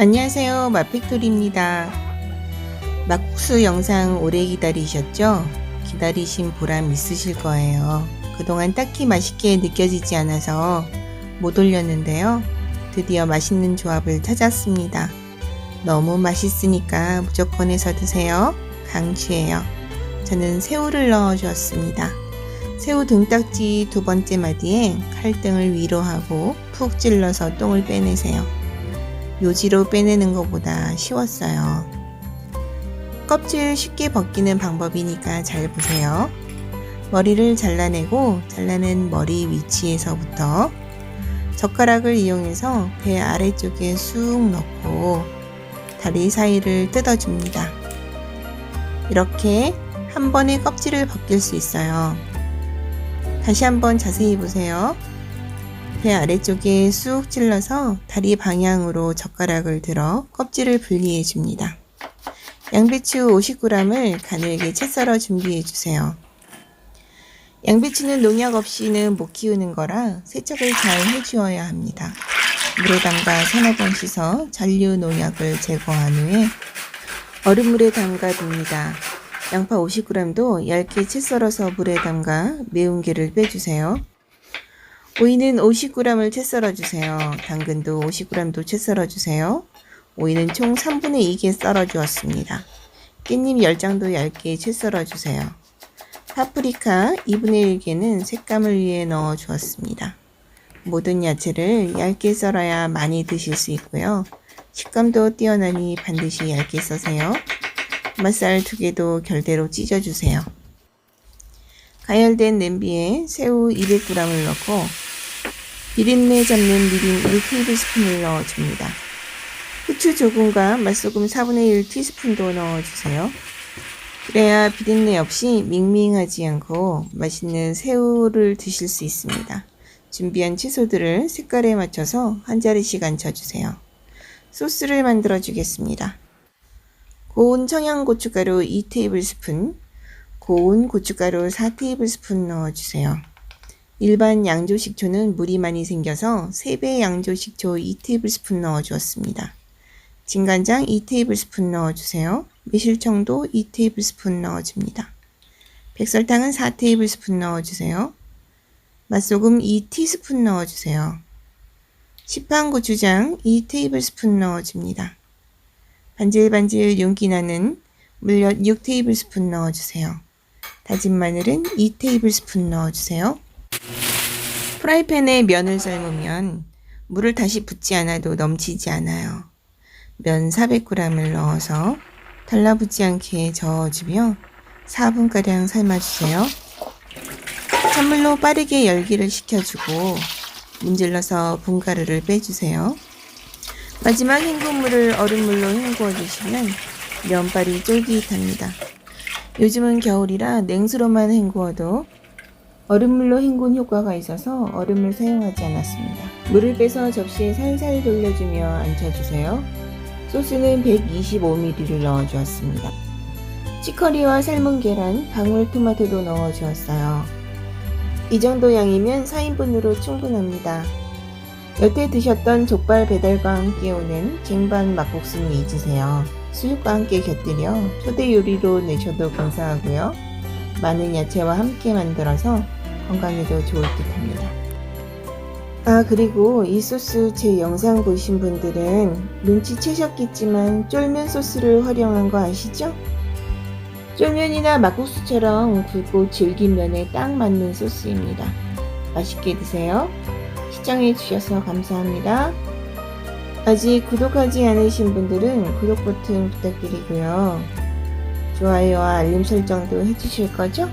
안녕하세요. 마팩토리입니다. 막국수 영상 오래 기다리셨죠? 기다리신 보람 있으실 거예요. 그동안 딱히 맛있게 느껴지지 않아서 못 올렸는데요. 드디어 맛있는 조합을 찾았습니다. 너무 맛있으니까 무조건 해서 드세요. 강추해요. 저는 새우를 넣어 주었습니다. 새우 등딱지 두 번째 마디에 칼등을 위로 하고 푹 찔러서 똥을 빼내세요. 요지로 빼내는 것보다 쉬웠어요. 껍질 쉽게 벗기는 방법이니까 잘 보세요. 머리를 잘라내고 잘라낸 머리 위치에서부터 젓가락을 이용해서 배 아래쪽에 쑥 넣고 다리 사이를 뜯어줍니다. 이렇게 한 번에 껍질을 벗길 수 있어요. 다시 한번 자세히 보세요. 배 아래쪽에 쑥 찔러서 다리 방향으로 젓가락을 들어 껍질을 분리해 줍니다. 양배추 50g을 가늘게 채 썰어 준비해 주세요. 양배추는 농약 없이는 못 키우는 거라 세척을 잘 해주어야 합니다. 물에 담가 서너 번 씻어 잔류 농약을 제거한 후에 얼음물에 담가 둡니다. 양파 50g도 얇게 채 썰어서 물에 담가 매운기를 빼주세요. 오이는 50g을 채 썰어주세요. 당근도 50g도 채 썰어주세요. 오이는 총 3분의 2개 썰어주었습니다. 깻잎 10장도 얇게 채 썰어주세요. 파프리카 2분의 1개는 색감을 위해 넣어 주었습니다. 모든 야채를 얇게 썰어야 많이 드실 수 있고요. 식감도 뛰어나니 반드시 얇게 써세요. 맛살 두 개도 결대로 찢어주세요. 가열된 냄비에 새우 200g을 넣고 비린내 잡는 미림 1테이블스푼을 넣어줍니다. 후추 조금과 맛소금 4분의 1티스푼도 넣어주세요. 그래야 비린내 없이 밍밍하지 않고 맛있는 새우를 드실 수 있습니다. 준비한 채소들을 색깔에 맞춰서 한 자리씩 앉혀주세요. 소스를 만들어 주겠습니다. 고운 청양고춧가루 2테이블스푼, 고운 고춧가루 4테이블스푼 넣어주세요. 일반 양조식초는 물이 많이 생겨서 3배 양조식초 2테이블스푼 넣어주었습니다. 진간장 2테이블스푼 넣어주세요. 매실청도 2테이블스푼 넣어줍니다. 백설탕은 4테이블스푼 넣어주세요. 맛소금 2티스푼 넣어주세요. 시판 고추장 2테이블스푼 넣어줍니다. 반질반질 윤기 나는 물엿 6테이블스푼 넣어주세요. 다진 마늘은 2테이블스푼 넣어주세요. 프라이팬에 면을 삶으면 물을 다시 붓지 않아도 넘치지 않아요. 면 400g을 넣어서 달라붙지 않게 저어주며 4분가량 삶아주세요. 찬물로 빠르게 열기를 식혀주고 문질러서 분가루를 빼주세요. 마지막 헹군물을 얼음물로 헹구어 주시면 면발이 쫄깃합니다. 요즘은 겨울이라 냉수로만 헹구어도 얼음물로 헹군 효과가 있어서 얼음을 사용하지 않았습니다. 물을 빼서 접시에 살살 돌려주며 앉혀주세요. 소스는 125ml를 넣어주었습니다. 치커리와 삶은 계란, 방울토마토도 넣어주었어요. 이 정도 양이면 4인분으로 충분합니다. 여태 드셨던 족발 배달과 함께 오는 쟁반 막국수는 잊으세요. 수육과 함께 곁들여 초대 요리로 내셔도 감사하고요. 많은 야채와 함께 만들어서 건강에도 좋을 듯 합니다. 아, 그리고 이 소스 제 영상 보신 분들은 눈치채셨겠지만 쫄면 소스를 활용한 거 아시죠? 쫄면이나 막국수처럼 굵고 질긴 면에 딱 맞는 소스입니다. 맛있게 드세요. 시청해 주셔서 감사합니다. 아직 구독하지 않으신 분들은 구독 버튼 부탁드리고요. 좋아요와 알림 설정도 해주실 거죠?